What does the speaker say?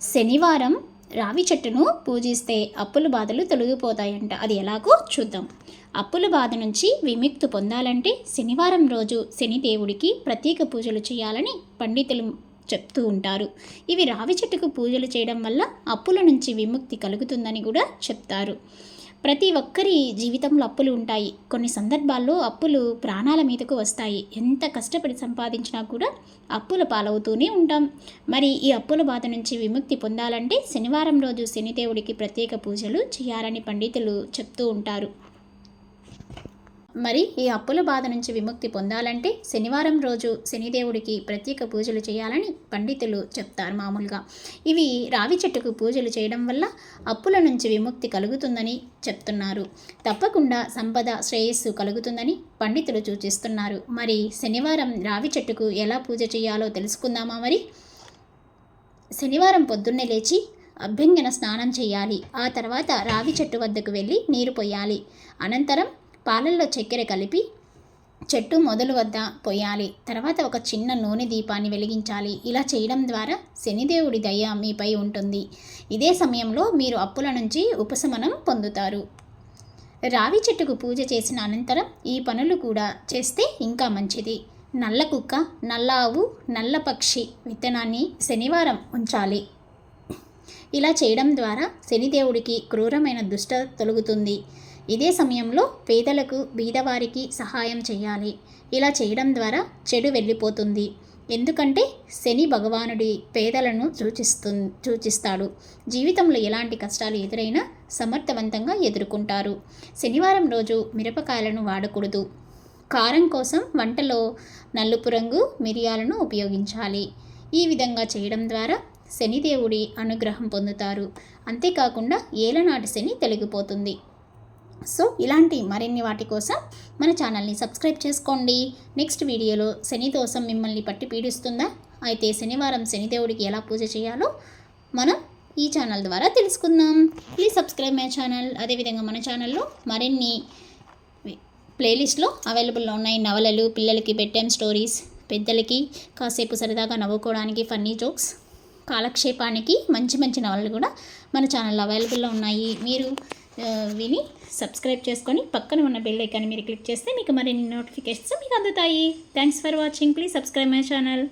శనివారం రావి చెట్టును పూజిస్తే అప్పుల బాధలు తొలగిపోతాయంట. అది ఎలాగో చూద్దాం. అప్పుల బాధ నుంచి విముక్తి పొందాలంటే శనివారం రోజు శనిదేవుడికి ప్రత్యేక పూజలు చేయాలని పండితులు చెప్తూ ఉంటారు. ఇవి రావి చెట్టుకు పూజలు చేయడం వల్ల అప్పుల నుంచి విముక్తి కలుగుతుందని కూడా చెప్తారు. ప్రతి ఒక్కరి జీవితంలో అప్పులు ఉంటాయి. కొన్ని సందర్భాల్లో అప్పులు ప్రాణాల మీదకు వస్తాయి. ఎంత కష్టపడి సంపాదించినా కూడా అప్పుల పాలవుతూనే ఉంటాం. మరి ఈ అప్పుల బాధ నుంచి విముక్తి పొందాలంటే శనివారం రోజు శనిదేవుడికి ప్రత్యేక పూజలు చేయాలని పండితులు చెప్తూ ఉంటారు. మరి ఈ అప్పుల బాధ నుంచి విముక్తి పొందాలంటే శనివారం రోజు శనిదేవుడికి ప్రత్యేక పూజలు చేయాలని పండితులు చెప్తారు మామూలుగా. ఇవి రావి చెట్టుకు పూజలు చేయడం వల్ల అప్పుల నుంచి విముక్తి కలుగుతుందని చెప్తున్నారు. తప్పకుండా సంపద శ్రేయస్సు కలుగుతుందని పండితులు సూచిస్తున్నారు. మరి శనివారం రావి చెట్టుకు ఎలా పూజ చేయాలో తెలుసుకుందామా మరి? శనివారం పొద్దున్నే లేచి అభ్యంగన స్నానం చేయాలి. ఆ తర్వాత రావి చెట్టు వద్దకు వెళ్ళి నీరు పోయాలి. అనంతరం పాలల్లో చక్కెర కలిపి చెట్టు మొదలు వద్ద పోయాలి తర్వాత ఒక చిన్న నూనె దీపాన్ని వెలిగించాలి. ఇలా చేయడం ద్వారా శనిదేవుడి దయ మీపై ఉంటుంది. ఇదే సమయంలో మీరు అప్పుల నుంచి ఉపశమనం పొందుతారు. రావి చెట్టుకు పూజ చేసిన అనంతరం ఈ పనులు కూడా చేస్తే ఇంకా మంచిది. నల్ల కుక్క నల్ల ఆవు నల్ల పక్షి విత్తనాన్ని శనివారం ఉంచాలి. ఇలా చేయడం ద్వారా శనిదేవుడికి క్రూరమైన దుష్ట తొలగుతుంది. ఇదే సమయంలో పేదలకు బీదవారికి సహాయం చేయాలి. ఇలా చేయడం ద్వారా చెడు వెళ్ళిపోతుంది. ఎందుకంటే శని భగవానుడి పేదలను సూచిస్తు సూచిస్తాడు. జీవితంలో ఎలాంటి కష్టాలు ఎదురైనా సమర్థవంతంగా ఎదుర్కొంటారు. శనివారం రోజు మిరపకాయలను వాడకూడదు. కారం కోసం వంటలో నలుపు రంగు మిరియాలను ఉపయోగించాలి. ఈ విధంగా చేయడం ద్వారా శనిదేవుడి అనుగ్రహం పొందుతారు. అంతేకాకుండా ఏలనాటి శని తొలగిపోతుంది. సో ఇలాంటి మరిన్ని వాటి కోసం మన ఛానల్ని సబ్స్క్రైబ్ చేసుకోండి. నెక్స్ట్ వీడియోలో శని దోషం మిమ్మల్ని పట్టి పీడిస్తుందా? అయితే శనివారం శనిదేవుడికి ఎలా పూజ చేయాలో మనం ఈ ఛానల్ ద్వారా తెలుసుకుందాం. Please subscribe my channel. అదేవిధంగా మన ఛానల్లో మరిన్ని ప్లేలిస్ట్లో అవైలబుల్లో ఉన్నాయి. నవలలు పిల్లలకి బెడ్ టైమ్ స్టోరీస్ పెద్దలకి కాసేపు సరదాగా నవ్వుకోవడానికి ఫన్నీ జోక్స్ కాలక్షేపానికి మంచి మంచి నవలలు కూడా మన ఛానల్లో అవైలబుల్లో ఉన్నాయి. మీరు విని సబ్స్క్రైబ్ చేసుకొని పక్కన ఉన్న బెల్ ఐకాన్ మీరు క్లిక్ చేస్తే మీకు మరిన్ని నోటిఫికేషన్స్ మీకు అందుతాయి. Thanks for watching please subscribe my channel